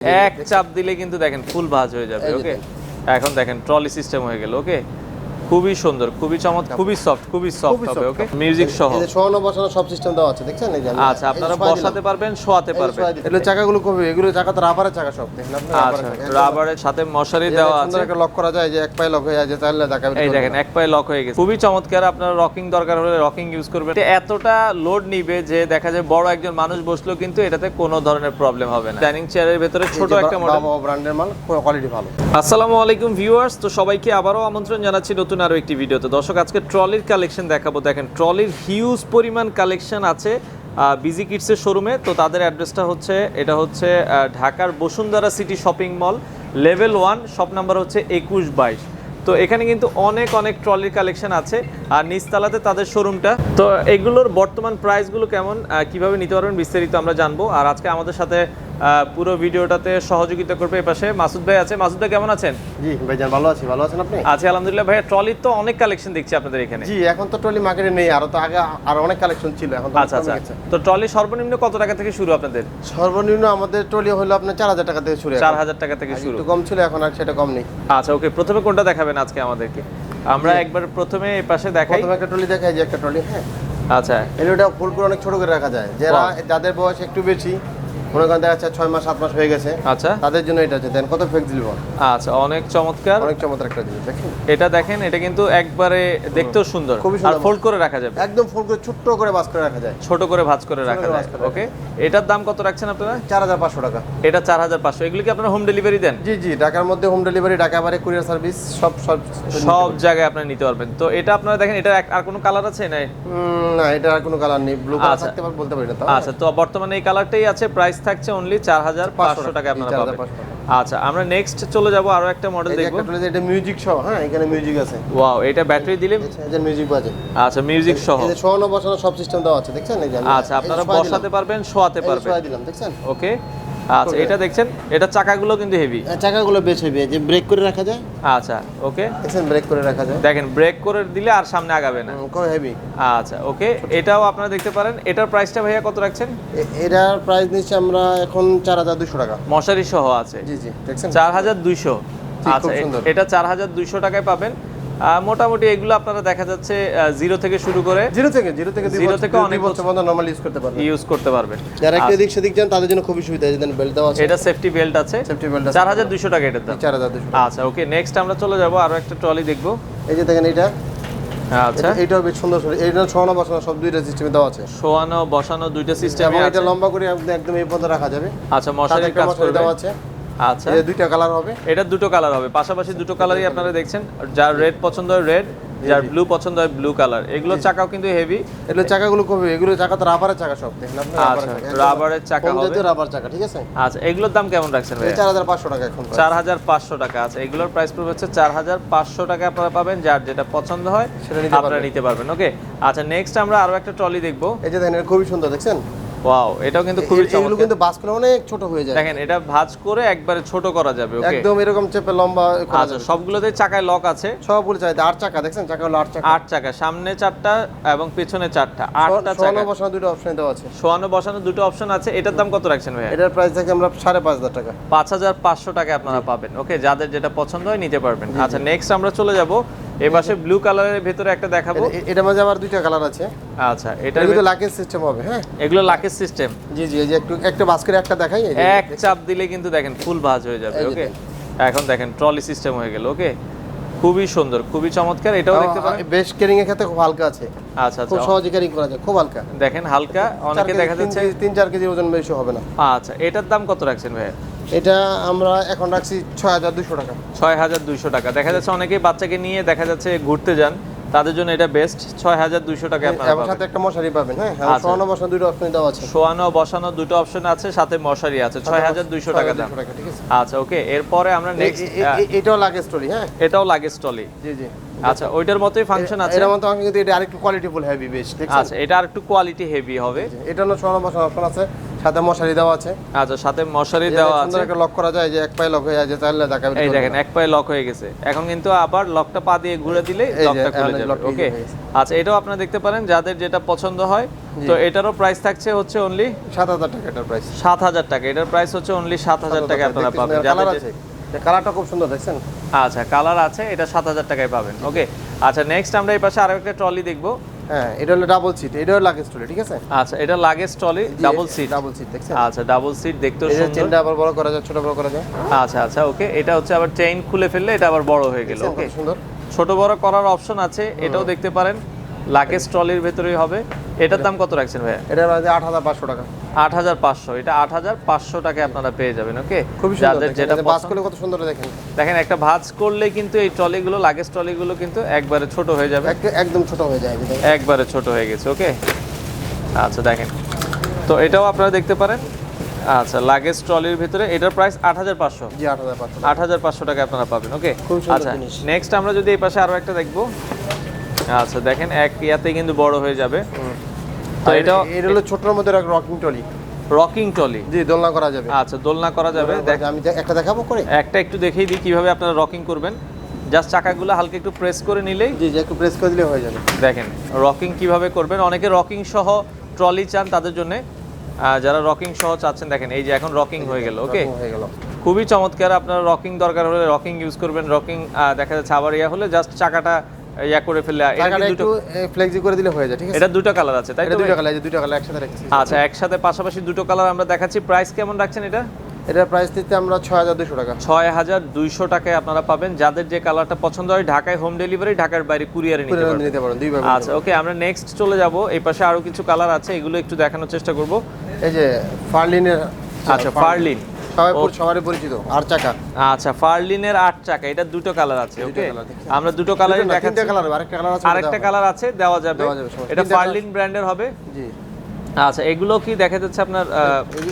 এক চাপ দিলে কিন্তু দেখেন ফুল ভাজ হয়ে যাবে ওকে এখন দেখেন ট্রলি সিস্টেম হয়ে গেল ওকে খুবই সুন্দর খুবই চমৎকার খুবই সফট খুবই সফট খুবই হবে ওকে মিউজিক সহ এই যে শোয়ানো বসানো সব সিস্টেম দেওয়া আছে দেখছেন? এই যে আচ্ছা আপনারা বসাতে পারবেন শোয়াতে পারবেন। এগুলো চাকাগুলো কবে এগুলো চাকা তো রাবারের চাকা সব দেখেন আচ্ছা রাবারের সাথে মশারি দেওয়া সুন্দর আছে। একটা লক করা যায় যে এক পায়ে লক হয়ে যায় যে চাইলে চাকা এই দেখেন এক পায়ে লক হয়ে গেছে। খুবই চমৎকার আপনার রকিং দরকার হলে রকিং ইউজ করবেন। এটা এতটা লোড নিবে যে দেখা যায় বড় একজন মানুষ বসলেও কিন্তু এটাতে কোনো ধরনের প্রবলেম হবে না। ডাইনিং চেয়ারের ভেতরে ছোট একটা মডেল ব্র্যান্ডের মাল কোয়ালিটি ভালো। আসসালামু আলাইকুম ভিউয়ার্স তো সবাইকে আবারও আমন্ত্রণ জানাচ্ছি নতুন আরও একটি ভিডিওতে। দর্শক, আজকে ট্রলির কালেকশন দেখাবো। দেখেন, ট্রলির হিউজ পরিমাণ কালেকশন আছে বিজি কিডসের শোরুমে তো তাদের অ্যাড্রেসটা হচ্ছে, এটা হচ্ছে ঢাকার Bashundhara city shopping mall level one shop number হচ্ছে একুশ বাইশ। তো এখানে কিন্তু অনেক অনেক ট্রলির কালেকশন আছে, আর নিচতলাতে তাদের শোরুমটা তো এগুলোর বর্তমান প্রাইসগুলো কেমন কীভাবে নিতে পারবেন বিস্তারিত আমরা জানব। আর আজকে আমাদের সাথে পুরো ভিডিওটাতে সহযোগিতা করবে এই পাশে মাসুদ ভাই আছে। মাসুদ ভাই কেমন আছেন? জি ভাইজান ভালো আছি। ভালো আছেন আপনি? আছি আলহামদুলিল্লাহ। ভাইয়া ট্রলির তো অনেক কালেকশন দেখছি আপনাদের এখানে। জি এখন তো ট্রলি মার্কেটে নেই। আরও তো আগে আর অনেক কালেকশন ছিল এখন আচ্ছা আচ্ছা। তো ট্রলি সর্বনিম্ন কত টাকা থেকে শুরু আপনাদের? সর্বনিম্ন আমাদের ট্রলি হলো আপনার চার হাজার টাকা থেকে শুরু চার এখন। হাজার টাকা থেকে শুরু। একটু কম ছিল এখন আর সেটা কম নেই। আচ্ছা ওকে প্রথমে কোনটা দেখাবেন আজকে আমাদেরকে? আমরা একবার প্রথমে এই পাশে দেখাই। প্রথমে একটা ট্রলি দেখাই যে একটা ট্রলি হ্যাঁ। আচ্ছা। এটা ফুল করে অনেক ছোট করে রাখা যায়। যারা যাদের বয়স একটু বেশি মনে করেন দেখা যাচ্ছে ছয় মাস সাত মাস হয়ে গেছে। আচ্ছা। তাদের জন্য এটা আছে দেন কত ফ্লেক্সিবল আচ্ছা অনেক চমৎকার। অনেক চমৎকার একটা জিনিস দেখেন। এটা দেখেন এটা কিন্তু একবারে দেখতেও সুন্দর। খুবই আর। ফোল্ড করে রাখা যাবে। একদম ফুল করে ছোট্ট করে বাস করে রাখা যায়। ছোট করে ভাঁজ করে রাখা যায়। ওকে এটার দাম কত রাখছেন আপনারা? চার হাজার পাঁচশো টাকা। এটা চার হাজার পাঁচশো। এগুলো কি আপনারা হোম ডেলিভারি দেন? জি জি ঢাকার মধ্যে হোম ডেলিভারি ঢাকা বারে কুরিয়ার সার্ভিস সব সব সব জায়গায় আপনারা নিতে পারবেন। তো এটা আপনারা দেখেন এটা আর কোনো কালার আছে না না এটা আর কোনো কালার নেই। ব্লু কালার আচ্ছা। থাকতে পারে বলতে পারি না আচ্ছা তো বর্তমানে এই কালারটাই আছে। প্রাইস থাকছে অনলি চার হাজার পাঁচশো টাকা আপনারা পাবেন। আচ্ছা আমরা নেক্সট চলে যাব আরও একটা মডেল দেখব। এটা মিউজিক সহ হ্যাঁ এখানে মিউজিক আছে। ওয়াও এটা ব্যাটারি দিলে এটা মিউজিক বাজে। আচ্ছা মিউজিক সহ। এই যে শোয়ানো বসানো সব সিস্টেম দেওয়া আছে দেখছেন? এই যে আচ্ছা আপনারা বসাতে পারবেন শোয়াতে পারবেন। শোয়া দিলাম দেখছেন? ওকে আচ্ছা এটা দেখছেন? এটা চাকাগুলো কিন্তু হেভি চাকাগুলো বেশ হেভি যে ব্রেক করে রাখা যায়? আচ্ছা ওকে দেখছেন ব্রেক করে রাখা যায়? দেখেন ব্রেক করে দিলে আর সামনে আগাবে না। কত হেভি আচ্ছা ওকে এটাও আপনারা দেখতে পারেন। এটার প্রাইসটা ভাইয়া কত রাখছেন? এটার প্রাইস নিচ্ছি আমরা এখন চার হাজার দুশো টাকা। মশারি সহ আছে। জি জি দেখছেন? চার হাজার দুইশো। আচ্ছা এটা চার হাজার দুইশো টাকায় পাবেন। মোটামুটি এগুলো আপনারা দেখা যাচ্ছে জিরো থেকে শুরু করে জিরো থেকে জিরো থেকে জিরো থেকে অনেক বছর পর্যন্ত নর্মাল ইউজ করতে পারবেন। ইউজ করতে পারবেন। যারা একটু আচ্ছা, এদিক সেদিক যান তাদের জন্য খুবই সুবিধা যেন বেল্ট দেওয়া আছে। এটা সেফটি বেল্ট আছে। সেফটি বেল্ট আছে। চার হাজার দুইশো টাকা এটার দাম। চার হাজার দুশো আচ্ছা ওকে নেক্সট আমরা চলে যাব আরও একটা ট্রলি দেখব। এই যে দেখেন এটা আচ্ছা। এটা- এইটাও বেশ সুন্দর সুন্দর এইটা ছড়ানো বসানো সব দুইটা সিস্টেমে দেওয়া আছে। শোয়ানো বসানো দুইটা সিস্টেম এটা লম্বা করে একদম এই পর্যন্ত রাখা যাবে। আচ্ছা মশারি কাজ করবে। দেওয়া আছে। আচ্ছা। এটা দুইটা কালার হবে। এটা দুটো কালার হবে। পাশাপাশি দুটো কালারই আপনারা দেখছেন। যার রেড পছন্দ হয় রেড যার ব্লু পছন্দ হয় ব্লু কালার এগুলো চাকাও কিন্তু হেভি এগুলো চাকাগুলো কবে এগুলো চাকা তো রাবারের চাকা সব। আপনি আচ্ছা, রাবারের চাকা হবে। রাবার চাকা ঠিক আছে? আচ্ছা এগুলোর দাম কেমন রাখছেন ভাই চার হাজার পাঁচশো টাকা এখন চার হাজার পাঁচশো টাকা। আছে এগুলোর প্রাইস পড়বে হচ্ছে চার হাজার পাঁচশো টাকা আপনারা পাবেন। যার যেটা পছন্দ হয় সেটা নিতে আপনারা। নিতে পারবেন। ওকে আচ্ছা নেক্সট আমরা আরও একটা ট্রলি দেখব। এই যে দেখেন খুবই সুন্দর দেখছেন? ওয়াও এটাও কিন্তু খুবই এ- এগুলো চমৎকার। কিন্তু বাসগুলো অনেক ছোট হয়ে যায়। দেখেন এটা ভাঁজ করে একবারে ছোট করা যাবে ওকে একদম এরকম চেপে লম্বা করা আচ্ছা যাবে। সবগুলোতে চাকায় লক আছে? সবগুলো আট চাকা চাকা হলো আট চাকা। আট চাকা সামনে চারটা এবং পেছনে চারটা আটটা চাকা। বসানো দুটো অপশন দেওয়া আছে। শোয়ানো বসানো দুটো অপশন আছে এটার দাম কত রাখছেন ভাইয়া? এটার প্রাইস থাকে আমরা সাড়ে পাঁচ হাজার টাকা। পাঁচ হাজার পাঁচশো টাকা আপনারা পাবেন ওকে যাদের যেটা পছন্দ হয় নিতে পারবেন। আচ্ছা নেক্সট আমরা চলে যাব এই পাশে ব্লু কালারের ভেতরে একটা দেখাবো। এ- এটার মাঝে আবার দুইটা কালার আছে। আচ্ছা এটা এটা কিন্তু লাকেজ সিস্টেম হবে হ্যাঁ? এগুলো লাকেজ সিস্টেম জি জি এই যে একটু একটা বাস্কের একটা দেখাই এক চাপ দিলে কিন্তু দেখেন ফুল ভাঁজ হয়ে যাবে ওকে এখন দেখেন ট্রলি সিস্টেম হয়ে গেল ওকে খুবই সুন্দর খুবই চমৎকার এটাও দেখতে পারেন? বেশ কেরিং এর ক্ষেত্রে খুব হালকা আছে। আচ্ছা খুব আচ্ছা সহজে ক্যারিং করা যায় খুব হালকা। দেখেন হালকা অনেকে দেখা যাচ্ছে কেজি, তিন চার কেজি ওজন বেশি হবে না। আচ্ছা এটার দাম কত রাখছেন ভাইয়া? এটা আমরা এখন রাখছি ছয় হাজার দুশো টাকা। ছয় হাজার দুইশো টাকা। দেখা যাচ্ছে অনেকেই বাচ্চাকে নিয়ে দেখা যাচ্ছে ঘুরতে যান। তাদের জন্য এটা বেস্ট ছয় হাজার দুইশো টাকা আপনারা সাথে একটা মশারি পাবেন হ্যাঁ। সোয়ানো বসানো দুটো অপশন দেওয়া আছে। শোয়ানো বসানো দুটো অপশন আছে সাথে মশারি আছে। ছয় হাজার দুইশো টাকা দাম। 6,200 টাকা ঠিক আছে? আচ্ছা ওকে। এরপরে আমরা নেক্সট এটাও লাগে স্টোরি হ্যাঁ? এটাও লাগে স্টলি জি জি। আচ্ছা ওইটার মতোই ফাংশন আছে। এর মতো কিন্তু এটা আরেকটু কোয়ালিটি ফুল হেভি বেশ ঠিক আছে? আচ্ছা এটা আর একটু কোয়ালিটি হেভি হবে এটা হলো সোয়ানো বসানো অপশন আছে। সাথে মশারি দেওয়া আছে। আচ্ছা সাথে মশারি দেওয়া সুন্দর আছে। একটা লক করা যায় যে এক পায়ে লক হয়ে যায় চাইলে ঢাকা এই দেখেন এক পায়ে লক হয়ে গেছে। এখন কিন্তু আবার লকটা পা দিয়ে ঘুরে দিলে লকটা খুলে যাবে ওকে। আচ্ছা এটাও আপনারা দেখতে পারেন যাদের যেটা পছন্দ হয়। তো এটারও প্রাইস থাকছে হচ্ছে অনলি সাত হাজার টাকা এটার প্রাইস সাত হাজার টাকা। এটার প্রাইস হচ্ছে অনলি সাত হাজার টাকা। আপনারা পাবেন। কালার যাদের আছে। কালারটা খুব সুন্দর দেখছেন? আচ্ছা কালার আছে এটা সাত হাজার টাকায় পাবেন ওকে আচ্ছা নেক্সট আমরা এই পাশে আরও একটা ট্রলি দেখব। হ্যাঁ এটা হলো ডাবল সিট এটা হলো লাগেজ ট্রলি ঠিক আছে? আচ্ছা এটা luggage trolley double seat double seat দেখছেন? আচ্ছা ডাবল সিট যে সুন্দর। চেনটা আবার বড় করা যায় ছোট বড় করা যায়? আচ্ছা আচ্ছা ওকে এটা হচ্ছে আবার চেইন খুলে ফেললে এটা আবার বড় হয়ে গেল ওকে সুন্দর? ছোট বড় করার অপশন আছে এটাও দেখতে পারেন। লাগেজ ট্রলির ভেতরেই হবে। এটার দাম কত রাখছেন ভাইয়া? এটা আট হাজার পাঁচশো টাকা। আট হাজার পাঁচশো। এটা আট হাজার পাঁচশো টাকায় আপনারা পেয়ে যাবেন ওকে? খুবই সুন্দর যেটা বাস করলে কত সুন্দর দেখেন। দেখেন একটা ভাঁজ করলে কিন্তু এই ট্রলিগুলো লাগেজ ট্রলিগুলো কিন্তু একবারে ছোট হয়ে যাবে। এক- একদম ছোট হয়ে যায় এই যে দেখেন। একবারে ছোট হয়ে গেছে ওকে? আচ্ছা দেখেন। তো এটাও আপনারা দেখতে পারেন। আচ্ছা লাগেজ ট্রলির ভিতরে এটার প্রাইস আট হাজার পাঁচশো। জি আট হাজার পাঁচশো টাকা। আপনারা পাবেন ওকে? খুব সুন্দর আচ্ছা জিনিস। নেক্সট আমরা যদি এই পাশে আরও একটা দেখব। আচ্ছা দেখেন এক ইয়াতে কিন্তু বড় হয়ে যাবে। তো এটা এটা হলো ছোটর মধ্যে রকিং ট্রলি। Rocking trolley. জি দোলনা করা যাবে। আচ্ছা দোলনা করা যাবে। দেখ আমি একটা দেখাবো করে? একটা একটু দেখিয়ে দিই কীভাবে আপনারা রকিং করবেন। জাস্ট চাকাগুলো হালকা একটু প্রেস করে নিলেই জি একটু প্রেস করে দিলে হয়ে যাবে। দেখেন রকিং কীভাবে করবেন। অনেকে রকিং সহ ট্রলি চান তাদের জন্য। যারা রকিং সহ চাচ্ছেন দেখেন এই যে এখন রকিং হয়ে গেল ওকে? হয়ে গেল। খুবই চমৎকার আপনার রকিং দরকার হলে রকিং ইউজ করবেন। রকিং দেখা যাচ্ছে আবার ইয়া হলে জাস্ট চাকাটা ইয়া করে ফেললে এটা দুটো ফ্লেক্সি করে দিলে হয়ে যায় ঠিক আছে? এটা দুটো কালার আছে তাই তো দুটো কালার যে দুটো কালার একসাথে রেখেছি। আচ্ছা একসাথে পাশাপাশি দুটো কালার আমরা দেখাচ্ছি। প্রাইস কেমন রাখছেন এটা? এটার প্রাইস দিতে আমরা ছয় হাজার দুশো টাকা। ছয় হাজার দুইশো টাকায় আপনারা পাবেন। যাদের যে কালারটা পছন্দ হয় ঢাকায় হোম ডেলিভারি ঢাকার বাইরে কুরিয়ারে নিতে পারেন আচ্ছা ওকে আমরা নেক্সট চলে যাব। এই পাশে আরও কিছু কালার আছে এগুলো একটু দেখানোর চেষ্টা করব। এই যে ফার্লিনের আচ্ছা ফার্লিন। সবাই সবারই পরিচিত আর চাকা। আচ্ছা ফার্লিনের আট চাকা এটা দুটো কালার আছে ওকে আমরা দুটো কালারই দেখাচ্ছি। তিনটা কালার আরেকটা কালার আছে আরেকটা কালার আছে দেওয়া যাবে। এটা ফার্লিন ব্র্যান্ডের হবে। জি। আচ্ছা এগুলো কি দেখা যাচ্ছে আপনার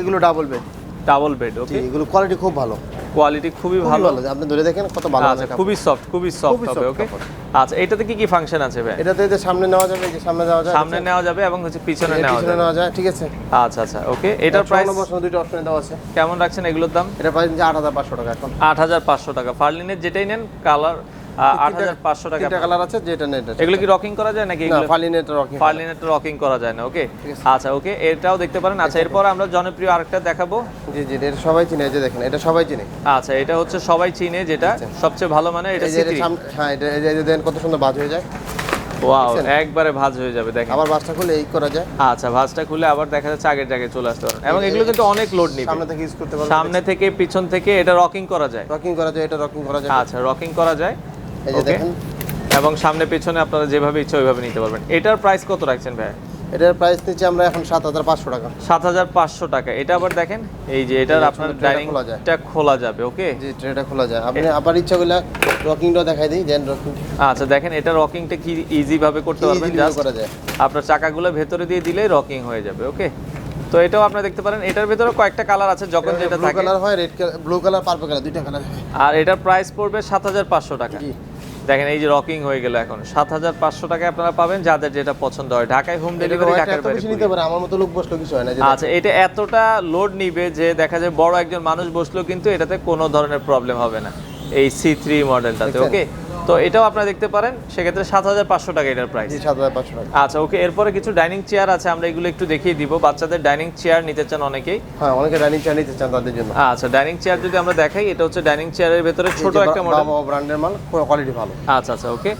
এগুলো double bed double bed okay এগুলো কোয়ালিটি খুব ভালো। কোয়ালিটি খুবই ভালো। আপনি ধরে দেখেন কত ভালো আছে খুবই সফট খুবই সফট হবে ওকে আচ্ছা এটাতে কি কি ফাংশন আছে ভাই? এটাতে যে সামনে নেওয়া যাবে যে সামনে দেওয়া যায় সামনে নেওয়া যাবে এবং হচ্ছে পিছনে নেওয়া পিছনে যাবে। নেওয়া যায় ঠিক আছে। আচ্ছা আচ্ছা ওকে এটার প্রাইস বছর দুটো অপশন দেওয়া আছে। কেমন রাখছেন এগুলোর দাম? এটা প্রাইস আট হাজার পাঁচশো টাকা এখন। আট হাজার পাঁচশো টাকা। ফার্লিনের যেটাই নেন কালার আট হাজার পাঁচশো টাকা তিনটা কালার আছে যেটা নেই এটা এগুলো কি রকিং করা যায় নাকি এগুলো রকিং করা যায়। না ওকে আচ্ছা ওকে এটাও দেখতে পারেন। আচ্ছা এরপর আমরা জনপ্রিয় আরেকটা দেখাবো। জি জি এটা সবাই চিনে যে দেখেন এটা সবাই চিনে। আচ্ছা এটা হচ্ছে সবাই চিনে যেটা সবচেয়ে ভালো মানে এটা সিটি হ্যাঁ এটা এই যে- দেখেন কত সুন্দর বাজ হয়ে যায়। ওয়াও একবারে ভাঁজ হয়ে যাবে দেখেন। আবার খুলে এই করা যায়। আচ্ছা ভাঁজটা খুলে আবার দেখা যাচ্ছে আগের জায়গায় চলে আসতে এবং এগুলো কিন্তু অনেক লোড নিবে। সামনে থেকে ইউজ করতে পারবেন সামনে থেকে পিছন থেকে এটা রকিং করা যায়। রকিং করা যায় এটা রকিং করা যায়। আচ্ছা রকিং করা যায়। এই যে দেখেন। এবং সামনে পেছনে আপনারা যেভাবে ইচ্ছা ওইভাবে নিতে পারবেন। এটার প্রাইস কত রাখছেন ভাই? এটার প্রাইস নিচ্ছি আমরা এখন সাত হাজার পাঁচশো টাকা। সাত হাজার পাঁচশো টাকা। এটা আবার দেখেন এই যে এটার আপনার ডাইনিংটা খোলা যাবে ওকে জি ট্রেটা খোলা যায়। আপনি আবার ইচ্ছা করলে রকিংটাও দেখাই দিই দেন রকিং আচ্ছা দেখেন এটা রকিংটা কি ইজি ভাবে করতে পারবেন? জাস্ট করা যায়। আপনার চাকাগুলো ভেতরে দিয়ে দিলেই রকিং হয়ে যাবে ওকে তো এটাও আপনারা দেখতে পারেন এটার ভেতরে কয়েকটা কালার আছে যখন যেটা থাকে। কালার হয় red colour blue colour purple colour দুইটা কালার আর এটার প্রাইস পড়বে সাত হাজার পাঁচশো টাকা। জি। দেখেন এই যে রকিং হয়ে গেল এখন। সাত হাজার পাঁচশো টাকায় আপনারা পাবেন যাদের যেটা পছন্দ হয়। ঢাকায় হোম ডেলিভারি ঢাকার বাইরে নিতে পারে আমার মতো লোক বসল কিছু হয় না আচ্ছা এটা এতটা লোড নিবে যে দেখা যায় বড় একজন মানুষ বসল কিন্তু এটাতে কোনো ধরনের প্রবলেম হবে না। এই সি থ্রি মডেলটাতে? ওকে তো এটাও আপনারা দেখতে পারেন সেক্ষেত্রে সাত হাজার পাঁচশো টাকা এটার প্রাইস সাত হাজার পাঁচশো টাকা। আচ্ছা ওকে এরপরে কিছু ডাইনিং চেয়ার আছে আমরা এগুলো একটু দেখিয়ে দিব। বাচ্চাদের ডাইনিং চেয়ার নিতে চান অনেকেই। হ্যাঁ অনেকে রানিং চেয়ার নিতে চান তাদের জন্য। আচ্ছা ডাইনিং চেয়ার যদি আমরা দেখাই এটা হচ্ছে ডাইনিং চেয়ারের ভেতরে ছোট একটা মডেল ব্র্যান্ডের মাল কোয়ালিটি ভালো। আচ্ছা আচ্ছা ওকে।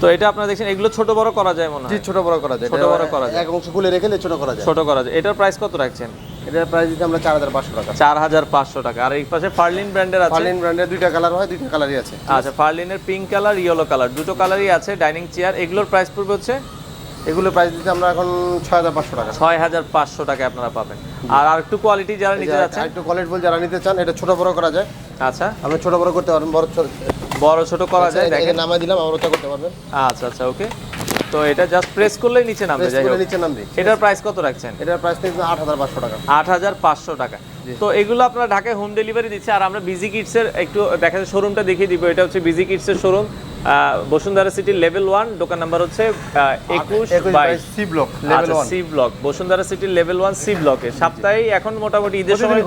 তো এটা আপনারা দেখছেন এগুলো ছোট বড় করা যায় মনে হয়? ছোট বড় করা যায়। ছোট বড় করা যায়। এক অংশ খুলে রেখে ছোট করা যায়। ছোট করা যায়। এটার প্রাইস কত রাখছেন? এটার প্রাইস দিতে আমরা চার হাজার পাঁচশো টাকা। চার হাজার পাঁচশো টাকা। আর এই পাশে ফার্লিন ব্র্যান্ডের আছে? ফার্লিন ব্র্যান্ডের দুইটা কালার হয় দুইটা কালারই আছে। আচ্ছা ফার্লিনের পিঙ্ক কালার ইয়েলো কালার দুটো কালারই আছে ডাইনিং চেয়ার এগুলোর প্রাইস পড়বে হচ্ছে? এগুলো প্রাইস দিতে আমরা এখন ছয় হাজার পাঁচশো টাকা। ছয় হাজার পাঁচশো টাকায় আপনারা পাবেন। আর আরেকটু কোয়ালিটি যারা নিতে যাচ্ছেন? একটু কোয়ালিটি বল যারা নিতে চান এটা ছোট বড় করা যায়। আচ্ছা। আপনি ছোট বড় করতে পারবেন বড় ছোট বড় ছোট করা যায় এটা দেখেন। নামাই দিলাম ওটা করতে পারবেন। আচ্ছা আচ্ছা ওকে। তো এটা জাস্ট প্রেস করলেই নিচে নামবে যাই হোক। নিচে নামবে। এটার প্রাইস কত রাখছেন? এটার প্রাইস হাজার পাঁচশো টাকা। আট হাজার পাঁচশো টাকা। তো এগুলো আপনারা ঢাকায় হোম ডেলিভারি দিচ্ছে আর আমরা বিজি কিটসের একটু দেখা যায় শোরুমটা দেখিয়ে দিব। এটা হচ্ছে বিজি কিটসের শোরুম বসুন্ধরা সিটির লেভেল ওয়ান দোকান নাম্বার হচ্ছে একুশ একুশ বাইশ। C block C block Bashundhara সিটির লেভেল ওয়ান সি ব্লকে সপ্তাহে এখন মোটামুটি ঈদের সময়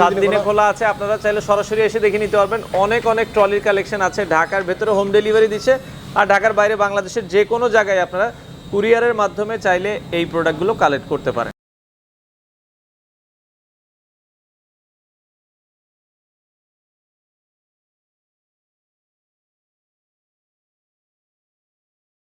সাত দিনে। খোলা। আছে। আপনারা চাইলে সরাসরি এসে দেখে নিতে পারবেন। অনেক অনেক ট্রলির কালেকশন আছে। ঢাকার ভেতরে হোম ডেলিভারি দিচ্ছে। আর ঢাকার বাইরে বাংলাদেশের যে কোনো জায়গায় আপনারা কুরিয়ারের মাধ্যমে চাইলে এই প্রোডাক্টগুলো কালেক্ট করতে পারেন।